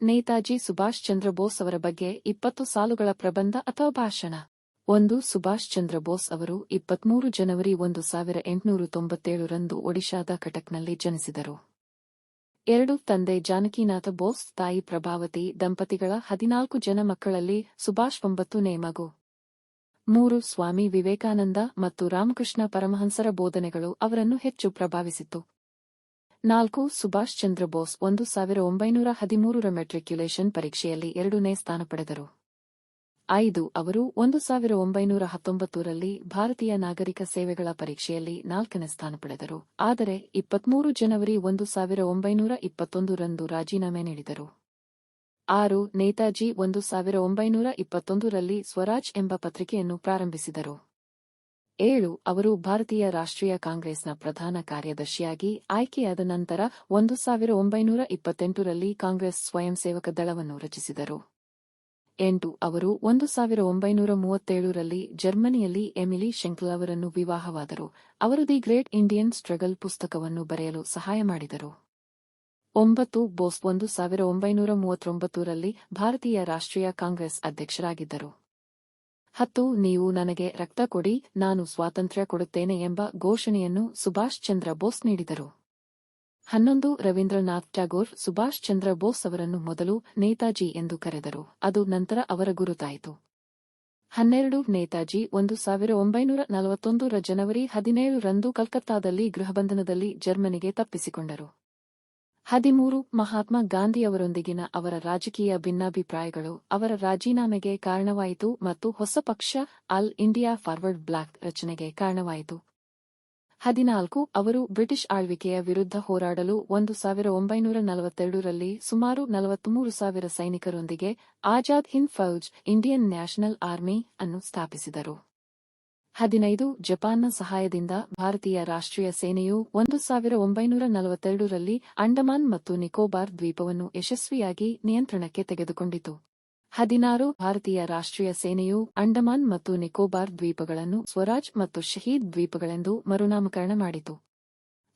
ನೇತಾಜಿ ಸುಭಾಷ್ ಚಂದ್ರ ಬೋಸ್ ಅವರ ಬಗ್ಗೆ ಇಪ್ಪತ್ತು ಸಾಲುಗಳ ಪ್ರಬಂಧ ಅಥವಾ ಭಾಷಣ. ಒಂದು, ಸುಭಾಷ್ ಚಂದ್ರ ಬೋಸ್ ಅವರು ಇಪ್ಪತ್ಮೂರು ಜನವರಿ ಒಂದು ಸಾವಿರ ಎಂಟುನೂರ ತೊಂಬತ್ತೇಳರಂದು ಒಡಿಶಾದ ಕಟಕ್ನಲ್ಲಿ ಜನಿಸಿದರು. ಎರಡು, ತಂದೆ ಜಾನಕಿನಾಥ ಬೋಸ್, ತಾಯಿ ಪ್ರಭಾವತಿ, ದಂಪತಿಗಳ ಹದಿನಾಲ್ಕು ಜನ ಮಕ್ಕಳಲ್ಲಿ ಸುಭಾಷ್ ಒಂಬತ್ತು ನೇಮಗು ಮೂರು, ಸ್ವಾಮಿ ವಿವೇಕಾನಂದ ಮತ್ತು ರಾಮಕೃಷ್ಣ ಪರಮಹಂಸರ ಬೋಧನೆಗಳು ಅವರನ್ನು ಹೆಚ್ಚು ಪ್ರಭಾವಿಸಿತು ನಾಲ್ಕು, ಸುಭಾಷ್ ಚಂದ್ರ ಬೋಸ್ ಒಂದು ಸಾವಿರ ಒಂಬೈನೂರ ಹದಿಮೂರರ ಮೆಟ್ರಿಕ್ಯುಲೇಷನ್ ಪರೀಕ್ಷೆಯಲ್ಲಿ ಎರಡನೇ ಸ್ಥಾನ ಪಡೆದರು. ಐದು, ಅವರು ಒಂದು ಸಾವಿರ ಒಂಬೈನೂರ ಹತ್ತೊಂಬತ್ತರಲ್ಲಿ ಭಾರತೀಯ ನಾಗರಿಕ ಸೇವೆಗಳ ಪರೀಕ್ಷೆಯಲ್ಲಿ ನಾಲ್ಕನೇ ಸ್ಥಾನ ಪಡೆದರು. ಆದರೆ, ಇಪ್ಪತ್ಮೂರು ಜನವರಿ ಒಂದು ಸಾವಿರ ಒಂಬೈನೂರ ಇಪ್ಪತ್ತೊಂದರಂದು ರಾಜೀನಾಮೆ ನೀಡಿದರು. ಆರು, ನೇತಾಜಿ ಒಂದು ಸಾವಿರ ಒಂಬೈನೂರ ಇಪ್ಪತ್ತೊಂದರಲ್ಲಿ ಸ್ವರಾಜ್ ಎಂಬ ಪತ್ರಿಕೆಯನ್ನು ಪ್ರಾರಂಭಿಸಿದರು. ಏಳು, ಅವರು ಭಾರತೀಯ ರಾಷ್ಟ್ರೀಯ ಕಾಂಗ್ರೆಸ್ನ ಪ್ರಧಾನ ಕಾರ್ಯದರ್ಶಿಯಾಗಿ ಆಯ್ಕೆಯಾದ ನಂತರ ಒಂದು ಸಾವಿರ ಒಂಬೈನೂರ ಇಪ್ಪತ್ತೆಂಟರಲ್ಲಿ ಕಾಂಗ್ರೆಸ್ ಸ್ವಯಂ ಸೇವಕ ದಳವನ್ನು ರಚಿಸಿದರು. ಎಂಟು, ಅವರು ಒಂದು ಸಾವಿರ ಒಂಬೈನೂರ ಮೂವತ್ತೇಳರಲ್ಲಿ ಜರ್ಮನಿಯಲ್ಲಿ ಎಮಿಲಿ ಶೆಂಕ್ಲ್ ಅವರನ್ನು ವಿವಾಹವಾದರು. ಅವರು ದಿ ಗ್ರೇಟ್ ಇಂಡಿಯನ್ ಸ್ಟ್ರಗಲ್ ಪುಸ್ತಕವನ್ನು ಬರೆಯಲು ಸಹಾಯ ಮಾಡಿದರು. ಒಂಬತ್ತು, ಬೋಸ್ ಒಂದು ಸಾವಿರ ಒಂಬೈನೂರ ಮೂವತ್ತೊಂಬತ್ತರಲ್ಲಿ ಭಾರತೀಯ ರಾಷ್ಟ್ರೀಯ ಕಾಂಗ್ರೆಸ್ ಅಧ್ಯಕ್ಷರಾಗಿದ್ದರು. ಹತ್ತು, ನೀವು ನನಗೆ ರಕ್ತ ಕೊಡಿ, ನಾನು ಸ್ವಾತಂತ್ರ್ಯ ಕೊಡುತ್ತೇನೆ ಎಂಬ ಘೋಷಣೆಯನ್ನು ಸುಭಾಷ್ ಚಂದ್ರ ಬೋಸ್ ನೀಡಿದರು. ಹನ್ನೊಂದು, ರವೀಂದ್ರನಾಥ್ ಟ್ಯಾಗೋರ್ ಸುಭಾಷ್ ಚಂದ್ರ ಬೋಸ್ ಅವರನ್ನು ಮೊದಲು ನೇತಾಜಿ ಎಂದು ಕರೆದರು, ಅದು ನಂತರ ಅವರ ಗುರುತಾಯಿತು. ಹನ್ನೆರಡು, ನೇತಾಜಿ ಒಂದು ಸಾವಿರ ಒಂಬೈನೂರ ನಲವತ್ತೊಂದರ ಜನವರಿ ಹದಿನೇಳರಂದು ಕಲ್ಕತ್ತಾದಲ್ಲಿ ಗೃಹಬಂಧನದಲ್ಲಿ ಜರ್ಮನಿಗೆ ತಪ್ಪಿಸಿಕೊಂಡರು. ಹದಿಮೂರು, ಮಹಾತ್ಮ ಗಾಂಧಿಯವರೊಂದಿಗಿನ ಅವರ ರಾಜಕೀಯ ಭಿನ್ನಾಭಿಪ್ರಾಯಗಳು ಅವರ ರಾಜೀನಾಮೆಗೆ ಕಾರಣವಾಯಿತು ಮತ್ತು ಹೊಸ ಪಕ್ಷ ಆಲ್ ಇಂಡಿಯಾ ಫಾರ್ವರ್ಡ್ ಬ್ಲಾಕ್ ರಚನೆಗೆ ಕಾರಣವಾಯಿತು. ಹದಿನಾಲ್ಕು, ಅವರು ಬ್ರಿಟಿಷ್ ಆಳ್ವಿಕೆಯ ವಿರುದ್ಧ ಹೋರಾಡಲು ಒಂದು ಸಾವಿರ ಒಂಬೈನೂರ ನಲವತ್ತೆರಡರಲ್ಲಿ ಸುಮಾರು ನಲವತ್ಮೂರು ಸಾವಿರ ಸೈನಿಕರೊಂದಿಗೆ Azad Hind Fauj, Indian National Army ಅನ್ನು ಸ್ಥಾಪಿಸಿದರು. ಹದಿನೈದು, ಜಪಾನ್ನ ಸಹಾಯದಿಂದ ಭಾರತೀಯ ರಾಷ್ಟ್ರೀಯ ಸೇನೆಯು ಒಂದು ಸಾವಿರ ಒಂಬೈನೂರ ನಲವತ್ತೆರಡರಲ್ಲಿ ಅಂಡಮಾನ್ ಮತ್ತು ನಿಕೋಬಾರ್ ದ್ವೀಪವನ್ನು ಯಶಸ್ವಿಯಾಗಿ ನಿಯಂತ್ರಣಕ್ಕೆ ತೆಗೆದುಕೊಂಡಿತು. ಹದಿನಾರು, ಭಾರತೀಯ ರಾಷ್ಟ್ರೀಯ ಸೇನೆಯು ಅಂಡಮಾನ್ ಮತ್ತು ನಿಕೋಬಾರ್ ದ್ವೀಪಗಳನ್ನು ಸ್ವರಾಜ್ ಮತ್ತು ಶಹೀದ್ ದ್ವೀಪಗಳೆಂದು ಮರುನಾಮಕರಣ ಮಾಡಿತು.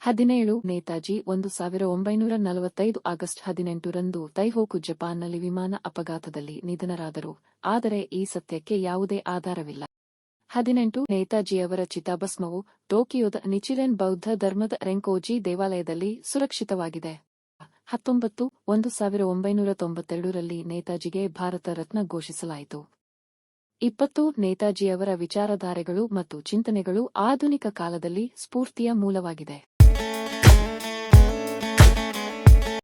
ಹದಿನೇಳು, ನೇತಾಜಿ ಒಂದು ಸಾವಿರ ಒಂಬೈನೂರ ನಲವತ್ತೈದು ಆಗಸ್ಟ್ ಹದಿನೆಂಟರಂದು ತೈಹೋಕು ಜಪಾನ್ನಲ್ಲಿ ವಿಮಾನ ಅಪಘಾತದಲ್ಲಿ ನಿಧನರಾದರು, ಆದರೆ ಈ ಸತ್ಯಕ್ಕೆ ಯಾವುದೇ ಆಧಾರವಿಲ್ಲ. ಹದಿನೆಂಟು ನೇತಾಜಿಯವರ ಚಿತಾಭಸ್ಮವು ಟೋಕಿಯೋದ ನಿಚಿಲೆನ್ ಬೌದ್ಧ ಧರ್ಮದ ರೆಂಕೋಜಿ ದೇವಾಲಯದಲ್ಲಿ ಸುರಕ್ಷಿತವಾಗಿದೆ. ಹತ್ತೊಂಬತ್ತು ಒಂದು ಸಾವಿರ ಒಂಬೈನೂರ ತೊಂಬತ್ತೆರಡರಲ್ಲಿ ನೇತಾಜಿಗೆ ಭಾರತ ರತ್ನ ಘೋಷಿಸಲಾಯಿತು. ಇಪ್ಪತ್ತು ನೇತಾಜಿಯವರ ವಿಚಾರಧಾರೆಗಳು ಮತ್ತು ಚಿಂತನೆಗಳು ಆಧುನಿಕ ಕಾಲದಲ್ಲಿ ಸ್ಫೂರ್ತಿಯ ಮೂಲವಾಗಿದೆ.